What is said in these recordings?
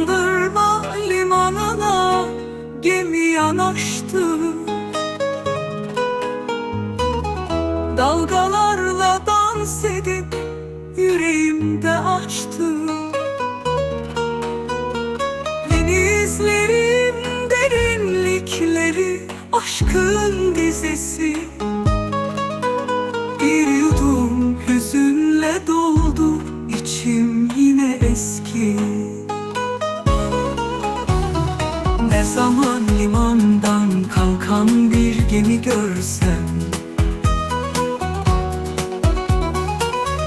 Bandırma limanına gemi yanaştı. Dalgalarla dans edip yüreğimde açtı. Denizlerin derinlikleri aşkın dizesi. Bir yudum hüzünle doldu içim Ne zaman limandan kalkan bir gemi görsem.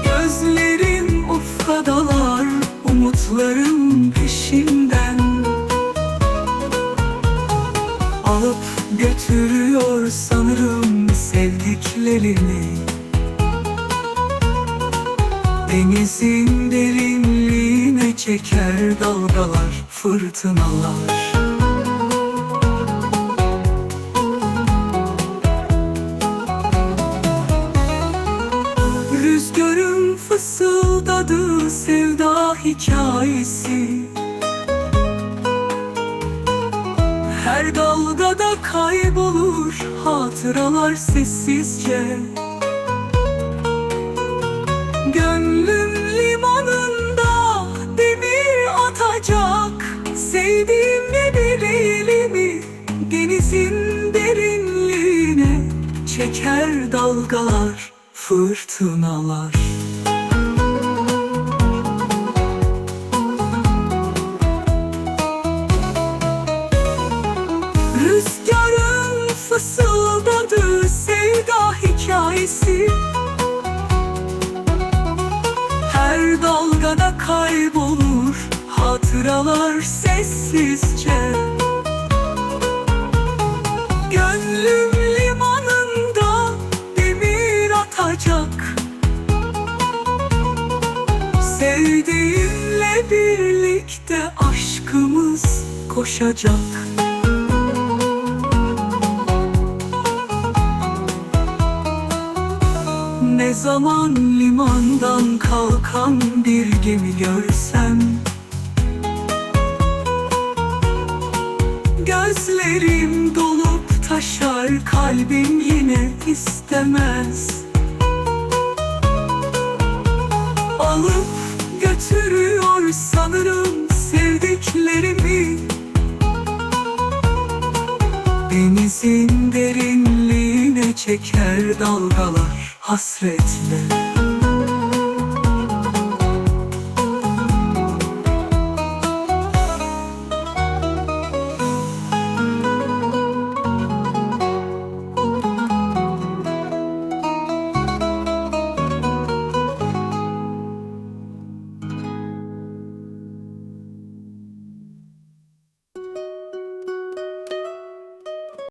Gözlerim ufka dalar umutlarım peşinden Alıp götürüyor sanırım sevdiklerini. Denizin derinliğine çeker dalgalar, fırtınalar fısıldadığı sevda hikayesi. Her dalgada kaybolur hatıralar sessizce. Gönlüm limanında demir atacak. Sevdiğim bir elimi denizin derinliğine Çeker dalgalar, fırtınalar hatıralar sessizce. Gönlüm limanında demir atacak. Sevdiğimle birlikte aşkımız koşacak. Ne zaman limandan kalkan bir gemi görsem Gözlerim dolup taşar kalbim yine istemez. Alıp götürüyor sanırım sevdiklerimi. Denizin derinliğine çeker dalgalar hasretle